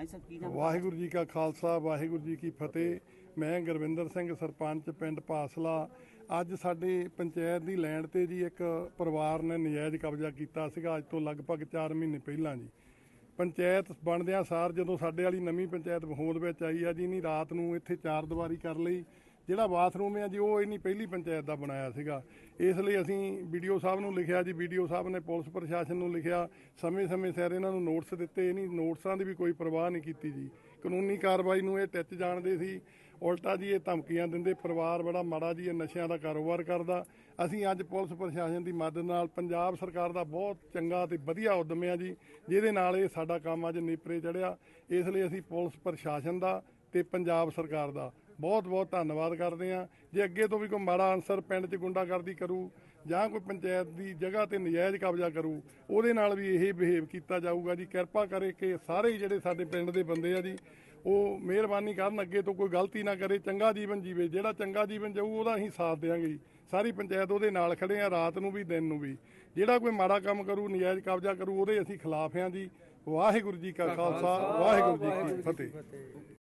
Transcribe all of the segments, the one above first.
ਹਾਂਜੀ ਸਰ, ਕੀ ਨਾਮ ਵਾਹਿਗੁਰੂ ਜੀ ਕਾ ਖਾਲਸਾ, ਵਾਹਿਗੁਰੂ ਜੀ ਕੀ ਫਤਿਹ। ਮੈਂ ਗੁਰਵਿੰਦਰ ਸਿੰਘ ਸਰਪੰਚ, ਪਿੰਡ ਪਾਸਲਾ। ਅੱਜ ਸਾਡੇ ਪੰਚਾਇਤ ਦੀ ਲੈਂਡ ਤੇ ਜੀ ਇੱਕ ਪਰਿਵਾਰ ਨੇ ਨਜਾਇਜ਼ ਕਬਜ਼ਾ ਕੀਤਾ ਸੀਗਾ, ਅੱਜ ਤੋਂ ਲਗਭਗ 4 ਮਹੀਨੇ ਪਹਿਲਾਂ ਜੀ। ਪੰਚਾਇਤ ਬਣਦਿਆਂ ਸਾਰ ਜਦੋਂ ਸਾਡੇ ਵਾਲੀ ਨਵੀਂ ਪੰਚਾਇਤ ਹੋਂਦ ਵਿੱਚ ਆਈ ਆ ਜੀ ਨਹੀਂ ਰਾਤ ਨੂੰ ਇੱਥੇ ਚਾਰ ਦੀਵਾਰੀ ਕਰ ਲਈ। ਜਿਹੜਾ ਬਾਥਰੂਮ ਹੈ ਜੀ, ਉਹ ਇਹਨੀ ਪਹਿਲੀ ਪੰਚਾਇਤ ਦਾ ਬਣਾਇਆ ਸੀਗਾ। ਇਸ ਲਈ ਅਸੀਂ ਵੀਡੀਓ ਸਾਹਿਬ ਨੂੰ ਲਿਖਿਆ ਜੀ ਵੀਡੀਓ ਸਾਹਿਬ ਨੇ ਪੁਲਿਸ ਪ੍ਰਸ਼ਾਸਨ ਨੂੰ ਲਿਖਿਆ, ਸਮੇਂ-ਸਮੇਂ ਸਿਰ ਇਹਨਾਂ ਨੂੰ ਨੋਟਿਸ ਦਿੱਤੇ। ਇਹ ਨਹੀਂ ਨੋਟਿਸਾਂ ਦੀ ਵੀ ਕੋਈ ਪਰਵਾਹ ਨਹੀਂ ਕੀਤੀ ਜੀ। ਕਾਨੂੰਨੀ ਕਾਰਵਾਈ ਨੂੰ ਇਹ ਟਿੱਚ ਜਾਣਦੇ ਸੀ। ਉਲਟਾ ਜੀ, ਇਹ ਧਮਕੀਆਂ ਦਿੰਦੇ। ਪਰਿਵਾਰ ਬੜਾ ਮਾੜਾ ਜੀ, ਇਹ ਨਸ਼ਿਆਂ ਦਾ ਕਾਰੋਬਾਰ ਕਰਦਾ। ਅਸੀਂ ਅੱਜ ਪੁਲਿਸ ਪ੍ਰਸ਼ਾਸਨ ਦੀ ਮਦਦ ਨਾਲ ਪੰਜਾਬ ਸਰਕਾਰ ਦਾ ਬਹੁਤ ਚੰਗਾ ਤੇ ਵਧੀਆ ਉਦਮ ਆ ਜੀ, ਜਿਹਦੇ ਨਾਲ ਇਹ ਸਾਡਾ ਕੰਮ ਅੱਜ ਨੇਪਰੇ ਚੜਿਆ ਇਸ ਲਈ ਅਸੀਂ ਪੁਲਿਸ ਪ੍ਰਸ਼ਾਸਨ ਦਾ ਤੇ ਪੰਜਾਬ ਸਰਕਾਰ ਦਾ ਬਹੁਤ ਬਹੁਤ ਧੰਨਵਾਦ ਕਰਦੇ ਹਾਂ। ਜੇ ਅੱਗੇ ਤੋਂ ਵੀ ਕੋਈ ਮਾੜਾ ਅਨਸਰ ਪਿੰਡ 'ਚ ਗੁੰਡਾਗਰਦੀ ਕਰੂ ਜਾਂ ਕੋਈ ਪੰਚਾਇਤ ਦੀ ਜਗ੍ਹਾ ਤੇ ਨਜਾਇਜ਼ ਕਬਜ਼ਾ ਕਰੂ ਉਹਦੇ ਨਾਲ ਵੀ ਇਹ ਬਿਹੇਵ ਕੀਤਾ ਜਾਊਗਾ ਜੀ। ਕਿਰਪਾ ਕਰੇ ਕਿ ਸਾਰੇ ਜਿਹੜੇ ਸਾਡੇ ਪਿੰਡ ਦੇ ਬੰਦੇ ਆ ਜੀ ਉਹ ਮਿਹਰਬਾਨੀ ਕਰਨ ਅੱਗੇ ਤੋਂ ਕੋਈ ਗਲਤੀ ਨਾ ਕਰੇ ਚੰਗਾ ਜੀਵਨ ਜੀਵੇ। ਜਿਹੜਾ ਚੰਗਾ ਜੀਵਨ ਜਾਊ ਉਹਦਾ ਅਸੀਂ ਸਾਥ ਦੇਵਾਂਗੇ ਜੀ। ਸਾਰੀ ਪੰਚਾਇਤ ਉਹਦੇ ਨਾਲ ਖੜੇ ਆ ਰਾਤ ਨੂੰ ਵੀ ਦਿਨ ਨੂੰ ਵੀ। ਜਿਹੜਾ ਕੋਈ ਮਾੜਾ ਕੰਮ ਕਰੂ ਨਜਾਇਜ਼ ਕਬਜ਼ਾ ਕਰੂ ਉਹਦੇ ਅਸੀਂ ਖਿਲਾਫ ਆ ਜੀ। ਵਾਹਿਗੁਰੂ ਜੀ ਕਾ ਖਾਲਸਾ ਵਾਹਿਗੁਰੂ ਜੀ ਕੀ ਫਤਿਹ।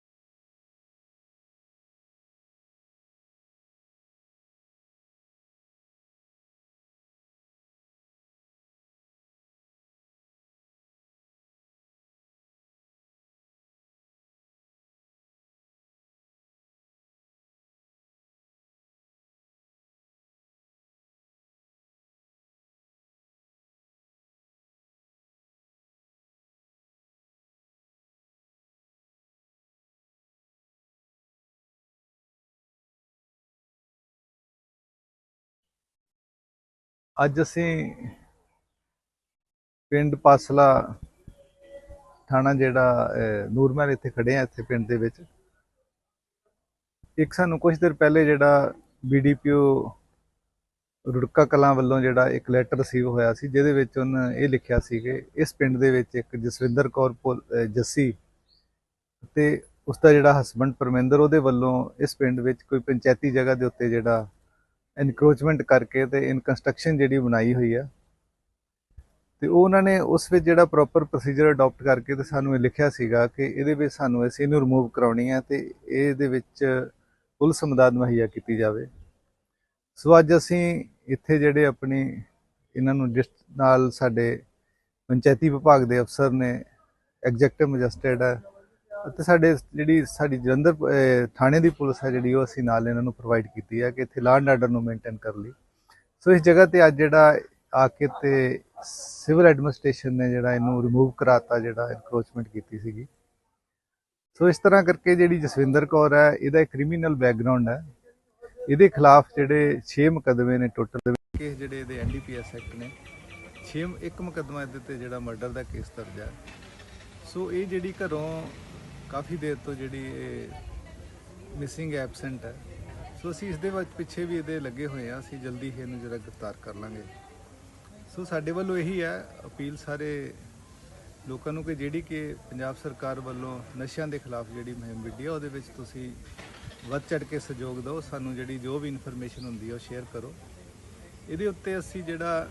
ਅੱਜ ਅਸੀਂ ਪਿੰਡ ਪਾਸਲਾ ਥਾਣਾ ਜਿਹੜਾ ਅਹ, ਨੂਰਮਹਿਲ ਇੱਥੇ ਖੜੇ ਆ ਇੱਥੇ ਪਿੰਡ ਦੇ ਵਿੱਚ। ਇੱਕ ਸਾਨੂੰ ਕੁਝ ਦਿਨ ਪਹਿਲੇ ਜਿਹੜਾ ਬੀਡੀਪੀਓ ਰੁੜਕਾ ਕਲਾਂ ਵੱਲੋਂ ਜਿਹੜਾ ਇੱਕ ਲੈਟਰ ਰਿਸੀਵ ਹੋਇਆ ਸੀ ਜਿਹਦੇ ਵਿੱਚ ਉਹਨਾਂ ਇਹ ਲਿਖਿਆ ਸੀ ਕਿ ਇਸ ਪਿੰਡ ਦੇ ਵਿੱਚ ਇੱਕ ਜਸਵਿੰਦਰ ਕੌਰ ਭੁੱਲ- ਜੱਸੀ ਤੇ ਉਸ ਦਾ ਜਿਹੜਾ ਹਸਬੰਡ ਪਰਮਿੰਦਰ ਉਹਦੇ ਵੱਲੋਂ ਇਸ ਪਿੰਡ ਵਿੱਚ ਕੋਈ ਪੰਚਾਇਤੀ ਜਗ੍ਹਾ ਦੇ ਉੱਤੇ ਜਿਹੜਾ ਇਨਕਰੋਚਮੈਂਟ ਕਰਕੇ ਤੇ ਇਨਕੰਸਟਰਕਸ਼ਨ ਜਿਹੜੀ ਬਣਾਈ ਹੋਈ ਆ। ਤੇ ਉਹ ਉਹਨਾਂ ਨੇ ਉਸ ਵਿੱਚ ਜਿਹੜਾ ਪ੍ਰੋਪਰ ਪ੍ਰੋਸੀਜਰ ਅਡਾਪਟ ਕਰਕੇ ਤੇ ਸਾਨੂੰ ਇਹ ਲਿਖਿਆ ਸੀਗਾ ਕਿ ਇਹਦੇ ਵਿੱਚ ਸਾਨੂੰ ਅਸੀਂ ਇਹਨੂੰ ਰਿਮੂਵ ਕਰਾਉਣੀ ਹੈ ਤੇ ਇਹਦੇ ਵਿੱਚ ਪੁਲਿਸ ਮਦਦ ਮੁਹੱਈਆ ਕੀਤੀ ਜਾਵੇ। ਸੋ ਅੱਜ ਅਸੀਂ ਇੱਥੇ ਜਿਹੜੇ ਆਪਣੀ ਇਹਨਾਂ ਨੂੰ ਜਿਸ ਨਾਲ ਸਾਡੇ ਪੰਚਾਇਤੀ ਵਿਭਾਗ ਦੇ ਅਫਸਰ ਨੇ ਐਗਜ਼ੈਕਟਿਵ ਮੈਜਿਸਟਰੇਟ ਹੈ ਅਤੇ ਸਾਡੇ ਜਿਹੜੀ ਸਾਡੀ ਜਲੰਧਰ ਥਾਣੇ ਦੀ ਪੁਲਿਸ ਹੈ ਜਿਹੜੀ, ਉਹ ਅਸੀਂ ਨਾਲ ਇਹਨਾਂ ਨੂੰ ਪ੍ਰੋਵਾਈਡ ਕੀਤੀ ਹੈ ਕਿ ਇੱਥੇ ਲਾਅ ਐਂਡ ਆਰਡਰ ਨੂੰ ਮੇਨਟੇਨ ਕਰ ਲਈ। ਸੋ ਇਸ ਜਗ੍ਹਾ ਤੇ ਅੱਜ ਜਿਹੜਾ ਆ ਕੇ ਤੇ ਸਿਵਲ ਐਡਮਿਨਿਸਟ੍ਰੇਸ਼ਨ ਨੇ ਜਿਹੜਾ ਇਹਨੂੰ ਰਿਮੂਵ ਕਰਾਤਾ, ਜਿਹੜਾ ਇਨਕਰੋਚਮੈਂਟ ਕੀਤੀ ਸੀਗੀ। ਸੋ ਇਸ ਤਰ੍ਹਾਂ ਕਰਕੇ ਜਿਹੜੀ ਜਸਵਿੰਦਰ ਕੌਰ ਹੈ, ਇਹਦਾ ਇੱਕ ਕ੍ਰਿਮੀਨਲ ਬੈਕਗ੍ਰਾਉਂਡ ਹੈ। ਇਹਦੇ ਖਿਲਾਫ ਜਿਹੜੇ 6 ਮੁਕੱਦਮੇ ਨੇ ਟੋਟਲ ਕੇਸ ਜਿਹੜੇ ਇਹਦੇ ਐਨਡੀਪੀਐਸ ਐਕਟ ਨੇ 6 ਇੱਕ ਮੁਕੱਦਮਾ ਇਹਦੇ ਤੇ ਜਿਹੜਾ ਮਰਡਰ ਦਾ ਕੇਸ ਦਰਜ ਹੈ। ਸੋ ਇਹ ਜਿਹੜੀ ਘਰੋਂ ਕਾਫੀ ਦੇਰ ਤੋਂ ਜਿਹੜੀ ਇਹ ਮਿਸਿੰਗ ਐਬਸੈਂਟ ਹੈ। ਸੋ ਅਸੀਂ ਇਸ ਦੇ ਵਿੱਚ ਪਿੱਛੇ ਵੀ ਇਹਦੇ ਲੱਗੇ ਹੋਏ ਆ ਅਸੀਂ ਜਲਦੀ ਹੀ ਇਹਨੂੰ ਜਿਹੜਾ ਗ੍ਰਿਫਤਾਰ ਕਰ ਲਾਂਗੇ। ਸੋ ਸਾਡੇ ਵੱਲੋਂ ਇਹੀ ਹੈ ਅਪੀਲ ਸਾਰੇ ਲੋਕਾਂ ਨੂੰ ਕਿ ਜਿਹੜੀ ਕਿ ਪੰਜਾਬ ਸਰਕਾਰ ਵੱਲੋਂ ਨਸ਼ਿਆਂ ਦੇ ਖਿਲਾਫ ਜਿਹੜੀ ਮੁਹਿੰਮ ਵਿੱਢੀ ਆ ਉਹਦੇ ਵਿੱਚ ਤੁਸੀਂ ਵੱਧ ਚੜ ਕੇ ਸਹਿਯੋਗ ਦਿਓ। ਸਾਨੂੰ ਜਿਹੜੀ ਜੋ ਵੀ ਇਨਫੋਰਮੇਸ਼ਨ ਹੁੰਦੀ ਹੈ, ਉਹ ਸ਼ੇਅਰ ਕਰੋ। ਇਹਦੇ ਉੱਤੇ ਅਸੀਂ ਜਿਹੜਾ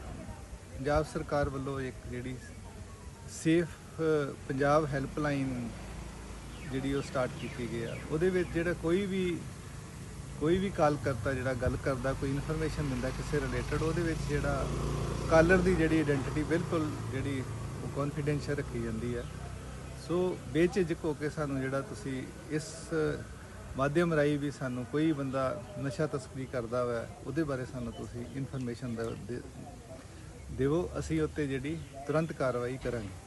ਪੰਜਾਬ ਸਰਕਾਰ ਵੱਲੋਂ ਇੱਕ ਜਿਹੜੀ ਸੇਫ ਪੰਜਾਬ ਹੈਲਪਲਾਈਨ ਜਿਹੜੀ ਉਹ ਸਟਾਰਟ ਕੀਤੀ ਗਈ ਆ, ਉਹਦੇ ਵਿੱਚ ਜਿਹੜਾ ਕੋਈ ਵੀ ਕੋਈ ਵੀ ਕਾਲ ਕਰਤਾ ਜਿਹੜਾ ਗੱਲ ਕਰਦਾ, ਕੋਈ ਇਨਫੋਰਮੇਸ਼ਨ ਦਿੰਦਾ ਕਿਸੇ ਰਿਲੇਟਡ ਉਹਦੇ ਵਿੱਚ ਜਿਹੜਾ ਕਾਲਰ ਦੀ ਜਿਹੜੀ ਆਇਡੈਂਟੀਟੀ ਬਿਲਕੁਲ ਜਿਹੜੀ ਉਹ ਕੌਨਫੀਡੈਂਸ਼ੀਅਲ ਰੱਖੀ ਜਾਂਦੀ ਹੈ ਸੋ ਬੇਝਿਜਕ ਹੋ ਕੇ ਸਾਨੂੰ ਜਿਹੜਾ ਤੁਸੀਂ ਇਸ ਮਾਧਿਅਮ ਰਾਹੀਂ ਵੀ ਸਾਨੂੰ ਕੋਈ ਬੰਦਾ ਨਸ਼ਾ ਤਸਕਰੀ ਕਰਦਾ ਹੋਇਆ ਉਹਦੇ ਬਾਰੇ ਸਾਨੂੰ ਤੁਸੀਂ ਇਨਫੋਰਮੇਸ਼ਨ ਦੇਵੋ, ਅਸੀਂ ਉੱਤੇ ਜਿਹੜੀ ਤੁਰੰਤ ਕਾਰਵਾਈ ਕਰਾਂਗੇ।